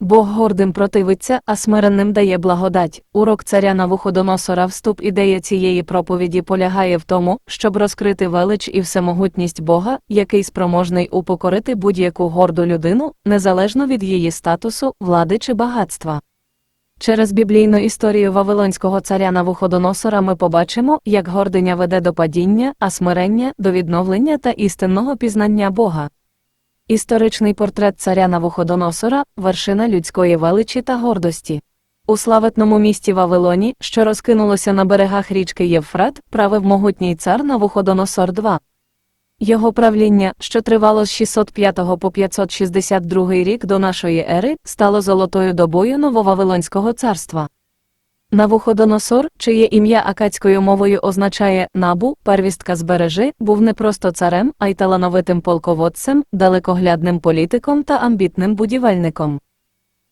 Бог гордим противиться, а смиренним дає благодать. Урок царя Навуходоносора вступ ідея цієї проповіді полягає в тому, щоб розкрити велич і всемогутність Бога, який спроможний упокорити будь-яку горду людину, незалежно від її статусу, влади чи багатства. Через біблійну історію Вавилонського царя Навуходоносора ми побачимо, як гординя веде до падіння, а смирення до відновлення та істинного пізнання Бога. Історичний портрет царя Навуходоносора – вершина людської величі та гордості. У славетному місті Вавилоні, що розкинулося на берегах річки Євфрат, правив могутній цар Навуходоносор II. Його правління, що тривало з 605 по 562 рік до нашої ери, стало золотою добою Нововавилонського царства. Навуходоносор, чиє ім'я акадською мовою означає набу, первістка збережи, був не просто царем, а й талановитим полководцем, далекоглядним політиком та амбітним будівельником.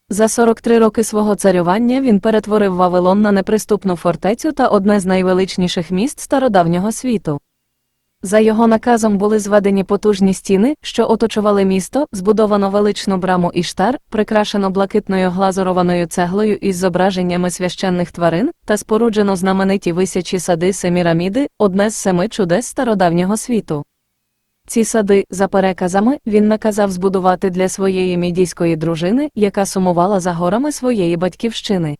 За 43 роки свого царювання він перетворив Вавилон на неприступну фортецю та одне з найвеличніших міст стародавнього світу. За його наказом були зведені потужні стіни, що оточували місто, збудовано величну браму Іштар, прикрашено блакитною глазурованою цеглою із зображеннями священних тварин, та споруджено знамениті висячі сади Семіраміди, одне з семи чудес стародавнього світу. Ці сади, за переказами, він наказав збудувати для своєї мідійської дружини, яка сумувала за горами своєї батьківщини.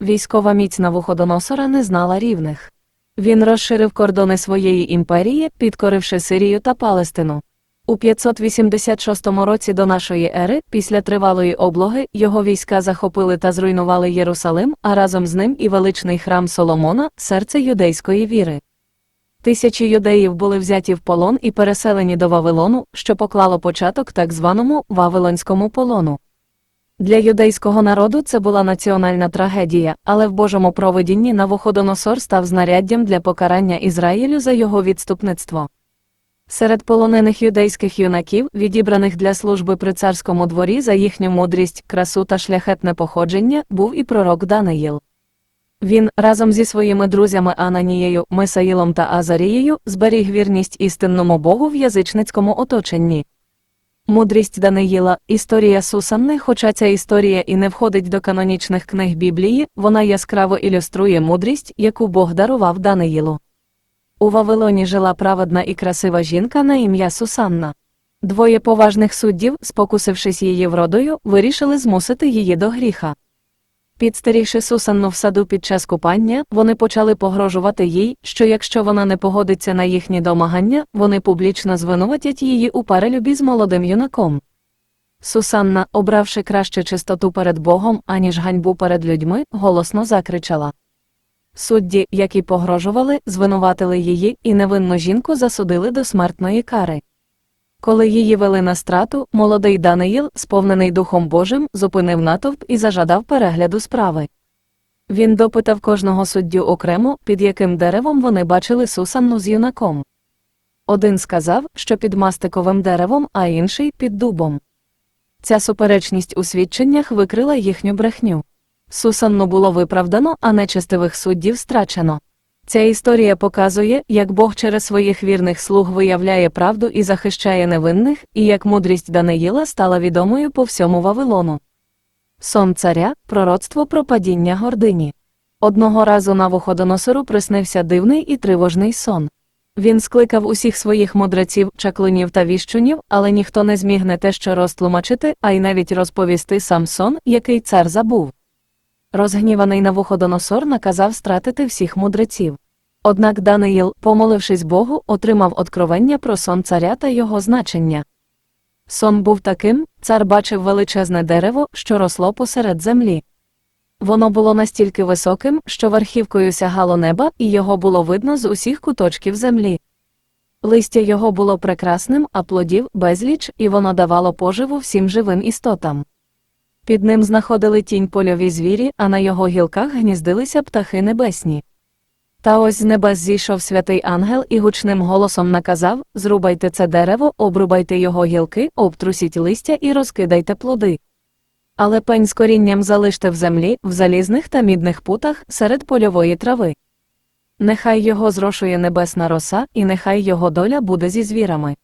Військова міць Навуходоносора не знала рівних. Він розширив кордони своєї імперії, підкоривши Сирію та Палестину. У 586 році до нашої ери, після тривалої облоги, його війська захопили та зруйнували Єрусалим, а разом з ним і величний храм Соломона, серце юдейської віри. Тисячі юдеїв були взяті в полон і переселені до Вавилону, що поклало початок так званому Вавилонському полону. Для юдейського народу це була національна трагедія, але в Божому провидінні Навуходоносор став знаряддям для покарання Ізраїлю за його відступництво. Серед полонених юдейських юнаків, відібраних для служби при царському дворі за їхню мудрість, красу та шляхетне походження, був і пророк Даниїл. Він, разом зі своїми друзями Ананією, Мисаїлом та Азарією, зберіг вірність істинному Богу в язичницькому оточенні. Мудрість Даниїла, історія Сусанни, хоча ця історія і не входить до канонічних книг Біблії, вона яскраво ілюструє мудрість, яку Бог дарував Даниїлу. У Вавилоні жила праведна і красива жінка на ім'я Сусанна. Двоє поважних суддів, спокусившись її вродою, вирішили змусити її до гріха. Підстерігши Сусанну в саду під час купання, вони почали погрожувати їй, що якщо вона не погодиться на їхні домагання, вони публічно звинуватять її у перелюбі з молодим юнаком. Сусанна, обравши краще чистоту перед Богом, аніж ганьбу перед людьми, голосно закричала. Судді, які погрожували, звинуватили її і невинну жінку засудили до смертної кари. Коли її вели на страту, молодий Даниїл, сповнений Духом Божим, зупинив натовп і зажадав перегляду справи. Він допитав кожного суддю окремо, під яким деревом вони бачили Сусанну з юнаком. Один сказав, що під мастиковим деревом, а інший під дубом. Ця суперечність у свідченнях викрила їхню брехню. Сусанну було виправдано, а нечестивих суддів страчено. Ця історія показує, як Бог через своїх вірних слуг виявляє правду і захищає невинних, і як мудрість Даниїла стала відомою по всьому Вавилону. Сон царя пророцтво про падіння гордині. Одного разу на Навуходоносору приснився дивний і тривожний сон. Він скликав усіх своїх мудреців, чаклунів та віщунів, але ніхто не зміг не те що розтлумачити, а й навіть розповісти сам сон, який цар забув. Розгніваний Навуходоносор наказав стратити всіх мудреців. Однак Даниїл, помолившись Богу, отримав откровення про сон царя та його значення. Сон був таким, цар бачив величезне дерево, що росло посеред землі. Воно було настільки високим, що верхівкою сягало неба, і його було видно з усіх куточків землі. Листя його було прекрасним, а плодів безліч, і воно давало поживу всім живим істотам. Під ним знаходили тінь польові звірі, а на його гілках гніздилися птахи небесні. Та ось з небес зійшов святий ангел і гучним голосом наказав Зрубайте це дерево, обрубайте його гілки, обтрусіть листя і розкидайте плоди. Але пень з корінням залиште в землі, в залізних та мідних путах серед польової трави. Нехай його зрошує небесна роса, і нехай його доля буде зі звірами.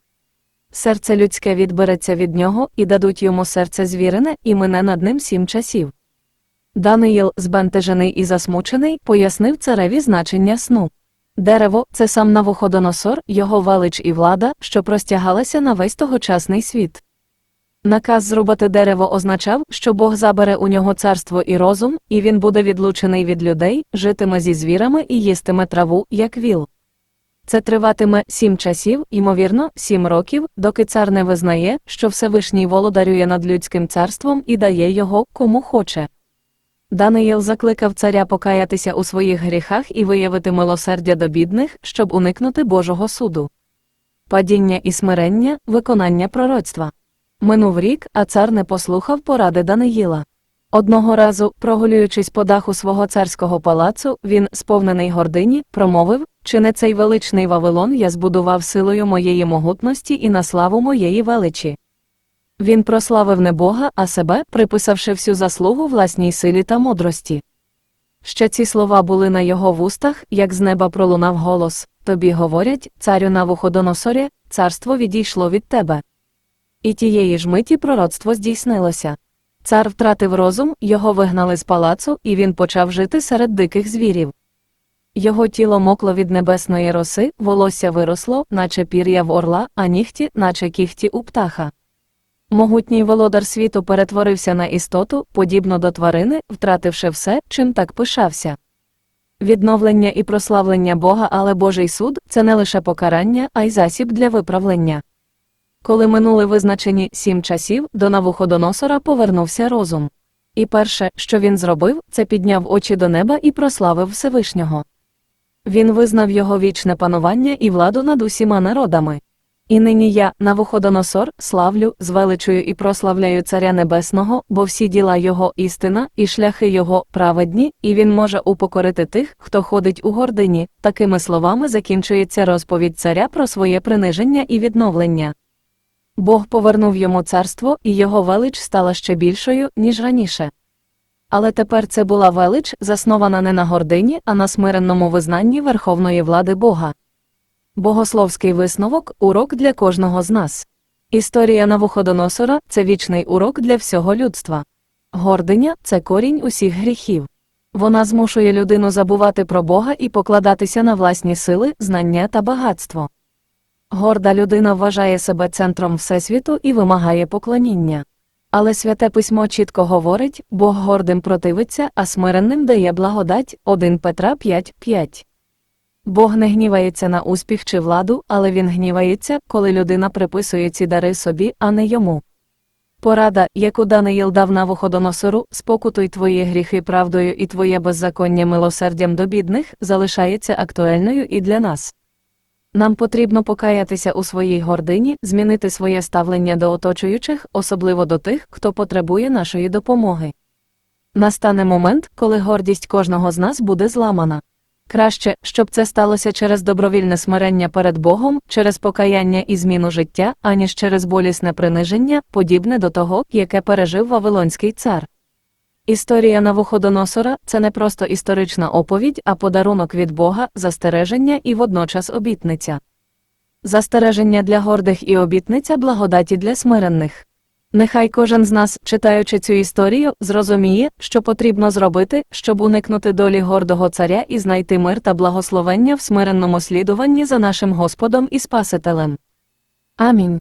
Серце людське відбереться від нього і дадуть йому серце звірене, і мине над ним сім часів. Даниїл, збентежений і засмучений, пояснив цареві значення сну. Дерево це сам Навуходоносор, його велич і влада, що простягалася на весь тогочасний світ. Наказ зрубати дерево означав, що Бог забере у нього царство і розум, і він буде відлучений від людей, житиме зі звірами і їстиме траву, як віл. Це триватиме сім часів, ймовірно, сім років, доки цар не визнає, що Всевишній володарює над людським царством і дає його, кому хоче. Даниїл закликав царя покаятися у своїх гріхах і виявити милосердя до бідних, щоб уникнути Божого суду. Падіння і смирення, виконання пророцтва. Минув рік, а цар не послухав поради Даниїла. Одного разу, прогулюючись по даху свого царського палацу, він, сповнений гордині, промовив чи не цей величний Вавилон я збудував силою моєї могутності і на славу моєї величі. Він прославив не Бога, а себе, приписавши всю заслугу власній силі та мудрості. Ще ці слова були на його вустах, як з неба пролунав голос Тобі говорять, царю Навуходоносорі, царство відійшло від тебе. І тієї ж миті пророцтво здійснилося. Цар втратив розум, його вигнали з палацу, і він почав жити серед диких звірів. Його тіло мокло від небесної роси, волосся виросло, наче пір'я в орла, а нігті, наче кіхті у птаха. Могутній володар світу перетворився на істоту, подібно до тварини, втративши все, чим так пишався. Відновлення і прославлення Бога, але Божий суд це не лише покарання, а й засіб для виправлення. Коли минули визначені сім часів, до Навуходоносора повернувся розум. І перше, що він зробив, це підняв очі до неба і прославив Всевишнього. Він визнав його вічне панування і владу над усіма народами. І нині я, Навуходоносор, славлю, звеличую і прославляю Царя Небесного, бо всі діла Його істина, і шляхи Його праведні, і він може упокорити тих, хто ходить у гордині. Такими словами закінчується розповідь царя про своє приниження і відновлення. Бог повернув йому царство, і його велич стала ще більшою, ніж раніше. Але тепер це була велич, заснована не на гордині, а на смиренному визнанні верховної влади Бога. Богословський висновок урок для кожного з нас. Історія Навуходоносора це вічний урок для всього людства. Гординя це корінь усіх гріхів. Вона змушує людину забувати про Бога і покладатися на власні сили, знання та багатство. Горда людина вважає себе центром Всесвіту і вимагає поклоніння. Але святе письмо чітко говорить Бог гордим противиться, а смиренним дає благодать 1 Петра 5.5. Бог не гнівається на успіх чи владу, але він гнівається, коли людина приписує ці дари собі, а не йому. Порада, яку Даниїл дав Навуходоносору, спокутуй твої гріхи правдою і твоє беззаконня милосердям до бідних, залишається актуальною і для нас. Нам потрібно покаятися у своїй гордині, змінити своє ставлення до оточуючих, особливо до тих, хто потребує нашої допомоги. Настане момент, коли гордість кожного з нас буде зламана. Краще, щоб це сталося через добровільне смирення перед Богом, через покаяння і зміну життя, аніж через болісне приниження, подібне до того, яке пережив Вавилонський цар. Історія Навуходоносора це не просто історична оповідь, а подарунок від Бога, застереження і водночас обітниця. Застереження для гордих і обітниця благодаті для смиренних. Нехай кожен з нас, читаючи цю історію, зрозуміє, що потрібно зробити, щоб уникнути долі гордого царя і знайти мир та благословення в смиренному слідуванні за нашим Господом і Спасителем. Амінь.